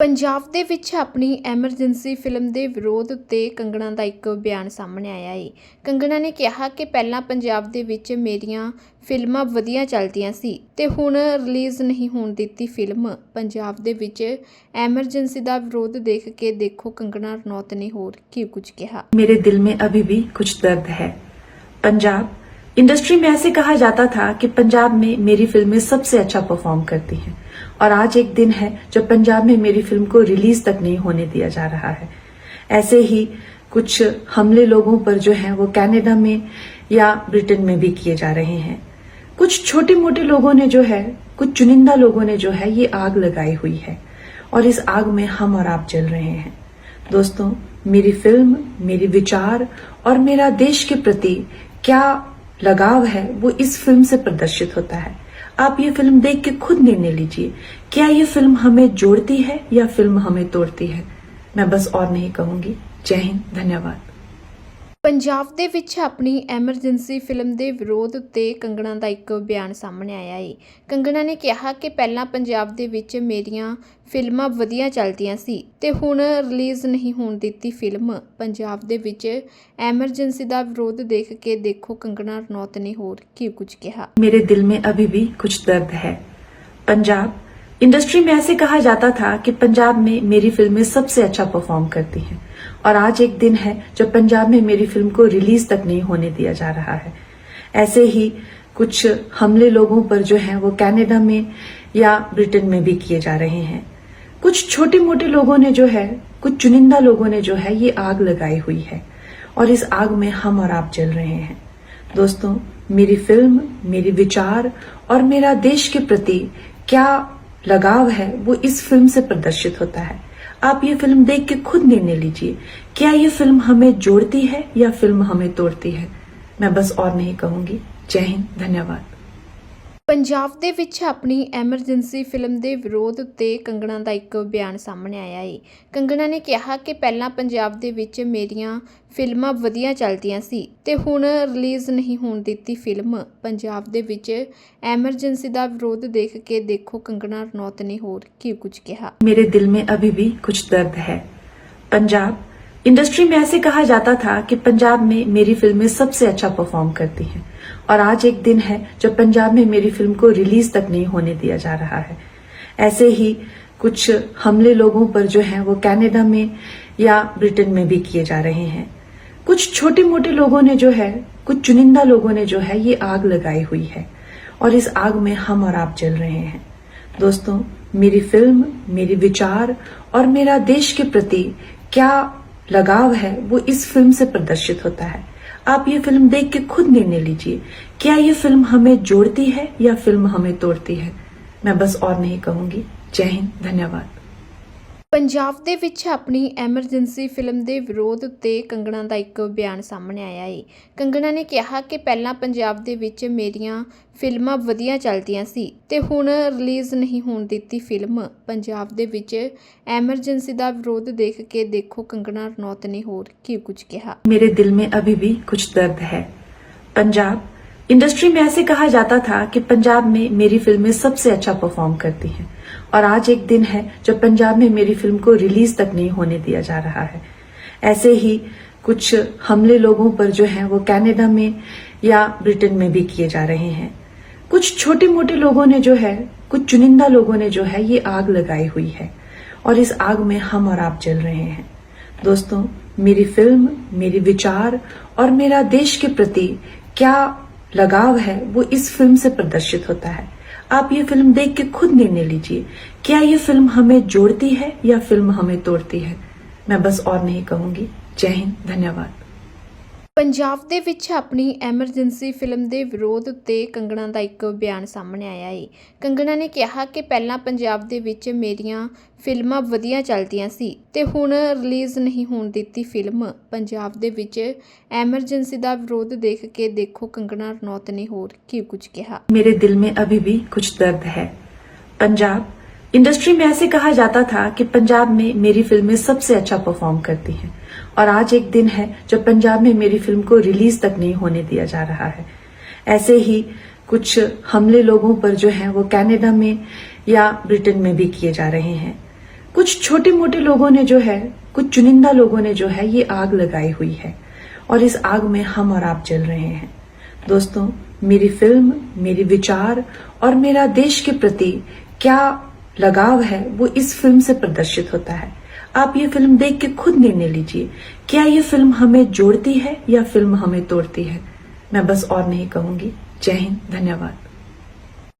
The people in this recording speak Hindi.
ਪੰਜਾਬ ਦੇ ਵਿੱਚ ਆਪਣੀ ਐਮਰਜੈਂਸੀ ਫਿਲਮ ਦੇ ਵਿਰੋਧ ਉੱਤੇ ਕੰਗਣਾ ਦਾ ਇੱਕ ਬਿਆਨ ਸਾਹਮਣੇ ਆਇਆ ਹੈ ਕੰਗਣਾ ਨੇ ਕਿਹਾ ਕਿ ਪਹਿਲਾਂ ਪੰਜਾਬ ਦੇ ਵਿੱਚ ਮੇਰੀਆਂ ਫਿਲਮਾਂ ਵਧੀਆ ਚੱਲਦੀਆਂ ਸੀ ਤੇ ਹੁਣ ਰਿਲੀਜ਼ ਨਹੀਂ ਹੋਣ ਦਿੱਤੀ ਫਿਲਮ। ਪੰਜਾਬ ਦੇ ਵਿੱਚ ਐਮਰਜੈਂਸੀ ਦਾ ਵਿਰੋਧ ਦੇਖ ਕੇ ਦੇਖੋ ਕੰਗਣਾ ਰਣੌਤ ਨੇ ਹੋਰ ਕੀ ਕੁਝ ਕਿਹਾ। ਮੇਰੇ ਦਿਲ ਮੇ ਅਭੀ ਵੀ ਕੁਝ ਦਰਦ ਹੈ। ਪੰਜਾਬ इंडस्ट्री में ऐसे कहा जाता था कि पंजाब में मेरी फ़िल्में सबसे अच्छा परफॉर्म करती हैं। और आज एक दिन है जब पंजाब में मेरी फ़िल्म को रिलीज़ तक नहीं होने दिया जा रहा है। ऐसे ही कुछ हमले लोगों पर जो है वो कनाडा में या ब्रिटेन में भी किए जा रहे हैं। कुछ छोटे मोटे लोगों ने जो है, कुछ चुनिंदा लोगों ने जो है ये आग लगाई हुई है। और इस आग में हम और आप जल रहे हैं। दोस्तों, मेरी फ़िल्म, मेरी विचार और मेरा देश के प्रति क्या लगाव है, वो इस फ़िल्म से प्रदर्शित होता है। आप ये फ़िल्म देख के खुद निर्णय लीजिए, क्या ये फ़िल्म हमें जोड़ती है या फ़िल्म हमें तोड़ती है? मैं बस और नहीं कहूँगी। जय हिंद, धन्यवाद। ਪੰਜਾਬ ਦੇ ਵਿੱਚ ਆਪਣੀ ਐਮਰਜੈਂਸੀ ਫਿਲਮ ਦੇ ਵਿਰੋਧ ਉੱਤੇ ਕੰਗਣਾ ਦਾ ਇੱਕ ਬਿਆਨ ਸਾਹਮਣੇ ਆਇਆ ਹੈ ਕੰਗਣਾ ਨੇ ਕਿਹਾ ਕਿ ਪਹਿਲਾਂ ਪੰਜਾਬ ਦੇ ਵਿੱਚ ਮੇਰੀਆਂ ਫਿਲਮਾਂ ਵਧੀਆ ਚੱਲਦੀਆਂ ਸੀ ਤੇ ਹੁਣ ਰਿਲੀਜ਼ ਨਹੀਂ ਹੋਣ ਦਿੱਤੀ ਫਿਲਮ। ਪੰਜਾਬ ਦੇ ਵਿੱਚ ਐਮਰਜੈਂਸੀ ਦਾ ਵਿਰੋਧ ਦੇਖ ਕੇ ਦੇਖੋ ਕੰਗਣਾ ਰਣੌਤ ਨੇ ਹੋਰ ਕੀ ਕੁਝ ਕਿਹਾ। ਮੇਰੇ ਦਿਲ ਮੇ ਅਭੀ ਵੀ ਕੁਝ ਦਰਦ ਹੈ। ਪੰਜਾਬ इंडस्ट्री में ऐसे कहा जाता था कि पंजाब में मेरी फ़िल्में सबसे अच्छा परफॉर्म करती हैं। और आज एक दिन है जब पंजाब में मेरी फ़िल्म को रिलीज़ तक नहीं होने दिया जा रहा है। ऐसे ही कुछ हमले लोगों पर जो है वो कनाडा में या ब्रिटेन में भी किए जा रहे हैं। कुछ छोटे मोटे लोगों ने जो है, कुछ चुनिंदा लोगों ने जो है ये आग लगाई हुई है। और इस आग में हम और आप जल रहे हैं। दोस्तों, मेरी फ़िल्म, मेरी विचार और मेरा देश के प्रति क्या लगाव है, वो इस फ़िल्म से प्रदर्शित होता है। आप ये फ़िल्म देख के खुद निर्णय लीजिए, क्या ये फ़िल्म हमें जोड़ती है या फ़िल्म हमें तोड़ती है? मैं बस और नहीं कहूँगी। जय हिंद, धन्यवाद। ਪੰਜਾਬ ਦੇ ਵਿੱਚ ਆਪਣੀ ਐਮਰਜੈਂਸੀ ਫਿਲਮ ਦੇ ਵਿਰੋਧ ਉੱਤੇ ਕੰਗਣਾ ਦਾ ਇੱਕ ਬਿਆਨ ਸਾਹਮਣੇ ਆਇਆ ਹੈ ਕੰਗਣਾ ਨੇ ਕਿਹਾ ਕਿ ਪਹਿਲਾਂ ਪੰਜਾਬ ਦੇ ਵਿੱਚ ਮੇਰੀਆਂ ਫਿਲਮਾਂ ਵਧੀਆ ਚੱਲਦੀਆਂ ਸੀ ਤੇ ਹੁਣ ਰਿਲੀਜ਼ ਨਹੀਂ ਹੋਣ ਦਿੱਤੀ ਫਿਲਮ। ਪੰਜਾਬ ਦੇ ਵਿੱਚ ਐਮਰਜੈਂਸੀ ਦਾ ਵਿਰੋਧ ਦੇਖ ਕੇ ਦੇਖੋ ਕੰਗਣਾ, ਰਣੌਤ ਨੇ ਹੋਰ ਕੀ ਕੁਝ ਕਿਹਾ। ਮੇਰੇ ਦਿਲ ਮੇ ਅਭੀ ਵੀ ਕੁਝ ਦਰਦ ਹੈ। ਪੰਜਾਬ इंडस्ट्री में ऐसे कहा जाता था कि पंजाब में मेरी फ़िल्में सबसे अच्छा परफॉर्म करती हैं। और आज एक दिन है जब पंजाब में मेरी फ़िल्म को रिलीज़ तक नहीं होने दिया जा रहा है। ऐसे ही कुछ हमले लोगों पर जो है वो कनाडा में या ब्रिटेन में भी किए जा रहे हैं। कुछ छोटे मोटे लोगों ने जो है, कुछ चुनिंदा लोगों ने जो है ये आग लगाई हुई है। और इस आग में हम और आप जल रहे हैं। दोस्तों, मेरी फ़िल्म, मेरी विचार और मेरा देश के प्रति क्या लगाव है, वो इस फ़िल्म से प्रदर्शित होता है। आप ये फ़िल्म देख के खुद निर्णय लीजिए, क्या ये फ़िल्म हमें जोड़ती है या फ़िल्म हमें तोड़ती है? मैं बस और नहीं कहूँगी। जय हिंद, धन्यवाद। ਪੰਜਾਬ ਦੇ ਵਿੱਚ ਆਪਣੀ ਐਮਰਜੈਂਸੀ ਫਿਲਮ ਦੇ ਵਿਰੋਧ ਉੱਤੇ ਕੰਗਣਾ ਦਾ ਇੱਕ ਬਿਆਨ ਸਾਹਮਣੇ ਆਇਆ ਹੈ ਕੰਗਣਾ ਨੇ ਕਿਹਾ ਕਿ ਪਹਿਲਾਂ ਪੰਜਾਬ ਦੇ ਵਿੱਚ ਮੇਰੀਆਂ ਫਿਲਮਾਂ ਵਧੀਆ ਚੱਲਦੀਆਂ ਸੀ ਤੇ ਹੁਣ ਰਿਲੀਜ਼ ਨਹੀਂ ਹੋਣ ਦਿੱਤੀ ਫਿਲਮ। ਪੰਜਾਬ ਦੇ ਵਿੱਚ ਐਮਰਜੈਂਸੀ ਦਾ ਵਿਰੋਧ ਦੇਖ ਕੇ ਦੇਖੋ ਕੰਗਣਾ ਰਣੌਤ ਨੇ ਹੋਰ ਕੀ ਕੁਝ ਕਿਹਾ। ਮੇਰੇ ਦਿਲ ਮੇ ਅਭੀ ਵੀ ਕੁਝ ਦਰਦ ਹੈ। ਪੰਜਾਬ इंडस्ट्री में ऐसे कहा जाता था कि पंजाब में मेरी फ़िल्में सबसे अच्छा परफॉर्म करती हैं। और आज एक दिन है जब पंजाब में मेरी फ़िल्म को रिलीज़ तक नहीं होने दिया जा रहा है। ऐसे ही कुछ हमले लोगों पर जो है, वो कनाडा में या ब्रिटेन में भी किए जा रहे हैं। कुछ छोटे मोटे लोगों ने जो है, कुछ चुनिंदा लोगों ने जो है, ये आग लगाई हुई है। और इस आग में हम और आप जल रहे हैं। दोस्तों, मेरी फ़िल्म, मेरी विचार और मेरा देश के प्रति क्या लगाव है, वो इस फ़िल्म से प्रदर्शित होता है। आप ये फ़िल्म देख के खुद निर्णय लीजिए, क्या ये फ़िल्म हमें जोड़ती है या फ़िल्म हमें तोड़ती है? मैं बस और नहीं कहूँगी। जय हिंद, धन्यवाद। ਪੰਜਾਬ ਦੇ ਵਿੱਚ ਆਪਣੀ ਐਮਰਜੈਂਸੀ ਫਿਲਮ ਦੇ ਵਿਰੋਧ ਉੱਤੇ ਕੰਗਣਾ ਦਾ ਇੱਕ ਬਿਆਨ ਸਾਹਮਣੇ ਆਇਆ ਹੈ ਕੰਗਣਾ ਨੇ ਕਿਹਾ ਕਿ ਪਹਿਲਾਂ ਪੰਜਾਬ ਦੇ ਵਿੱਚ ਮੇਰੀਆਂ ਫਿਲਮਾਂ ਵਧੀਆ ਚੱਲਦੀਆਂ ਸੀ ਤੇ ਹੁਣ ਰਿਲੀਜ਼ ਨਹੀਂ ਹੋਣ ਦਿੱਤੀ ਫਿਲਮ। ਪੰਜਾਬ ਦੇ ਵਿੱਚ ਐਮਰਜੈਂਸੀ ਦਾ ਵਿਰੋਧ ਦੇਖ ਕੇ ਦੇਖੋ ਕੰਗਣਾ, ਰਣੌਤ ਨੇ ਹੋਰ ਕੀ ਕੁਝ ਕਿਹਾ। ਮੇਰੇ ਦਿਲ ਮੇ ਅਭੀ ਵੀ ਕੁਝ ਦਰਦ ਹੈ। ਪੰਜਾਬ इंडस्ट्री में ऐसे कहा जाता था कि पंजाब में मेरी फ़िल्में सबसे अच्छा परफॉर्म करती हैं। और आज एक दिन है जब पंजाब में मेरी फ़िल्म को रिलीज़ तक नहीं होने दिया जा रहा है। ऐसे ही कुछ हमले लोगों पर जो है वो कनाडा में या ब्रिटेन में भी किए जा रहे हैं। कुछ छोटे मोटे लोगों ने जो है, कुछ चुनिंदा लोगों ने जो है ये आग लगाई हुई है। और इस आग में हम और आप जल रहे हैं। दोस्तों, मेरी फ़िल्म, मेरी विचार और मेरा देश के प्रति क्या लगाव है, वो इस फ़िल्म से प्रदर्शित होता है। आप ये फ़िल्म देख के खुद निर्णय लीजिए, क्या ये फ़िल्म हमें जोड़ती है या फ़िल्म हमें तोड़ती है? मैं बस और नहीं कहूँगी। जय हिंद, धन्यवाद।